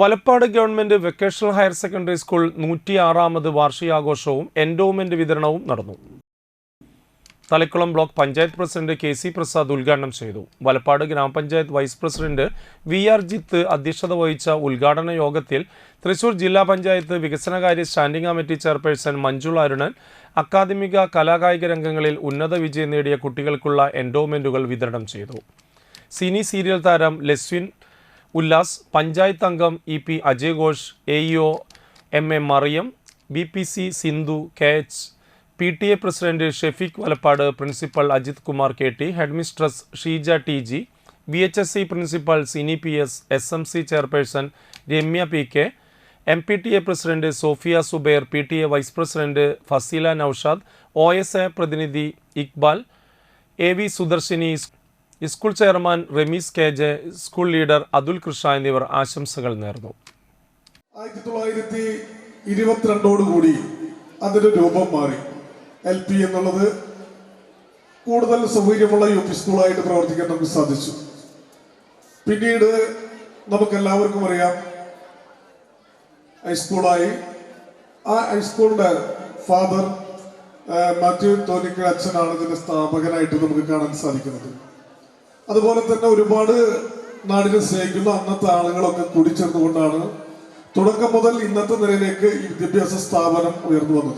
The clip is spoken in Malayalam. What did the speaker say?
Valappad government vocational higher secondary school നൂറ്റിയാറാമത് വാർഷികാഘോഷവും എൻഡോമെന്റ് വിതരണവും നടന്നു. Thalakkulam block panchayat president K C Prasad ഉദ്ഘാടനം ചെയ്തു. വലപ്പാട് ഗ്രാമപഞ്ചായത്ത് vice president V R Jith അധ്യക്ഷത വഹിച്ച ഉദ്ഘാടന യോഗത്തിൽ തൃശൂർ ജില്ലാ പഞ്ചായത്ത് വികസനകാര്യ standing committee chairperson Manjula Arunan അക്കാദമിക കലാകായിക രംഗങ്ങളിൽ ഉന്നത വിജയം നേടിയ കുട്ടികൾക്കുള്ള എൻഡോമെന്റുകൾ വിതരണം ചെയ്തു. സിനി സീരിയൽ താരം ലെസ്വിൻ ഉല്ലാസ് പഞ്ചായത്ത് അംഗം E P അജയ്ഘോഷ് A E O M A Mariyam B P C Sindhu K H P T A president Shefeeq Valappad principal Ajith Kumar K T headmistress Sheeja T G V H S S principal Sini P S S M C chairperson Ramya P K M P T A president Sophia Zubair P T A vice president Faseela Noushad O S A പ്രതിനിധി Iqbal A V Sudarshini school chairman Ramees K J school leader Athul Krishna എന്നിവർ ആശംസകൾ നേർന്നു. ആയിരത്തി തൊള്ളായിരത്തി ഇരുപത്തിരണ്ടോടുകൂടി അതിന്റെ രൂപം മാറി. എൽ പി എന്നുള്ളത് കൂടുതൽ സൗകര്യമുള്ള യു പി സ്കൂളായിട്ട് പ്രവർത്തിക്കാൻ നമുക്ക് സാധിച്ചു. പിന്നീട് നമുക്ക് എല്ലാവർക്കും അറിയാം ഹൈസ്കൂളായി. ആ ഹൈസ്കൂളിന്റെ ഫാദർ മാത്യു തോന്നിക്കൽ അച്ഛനാണ് ഇതിന്റെ സ്ഥാപകനായിട്ട് നമുക്ക് കാണാൻ സാധിക്കുന്നത്. അതുപോലെ തന്നെ ഒരുപാട് നാടിനെ സ്നേഹിക്കുന്ന അന്നത്തെ ആളുകളൊക്കെ കൂടിച്ചേർന്നുകൊണ്ടാണ് തുടക്കം മുതൽ ഇന്നത്തെ നിലയിലേക്ക് വിദ്യാഭ്യാസ സ്ഥാപനം ഉയർന്നു വന്നത്.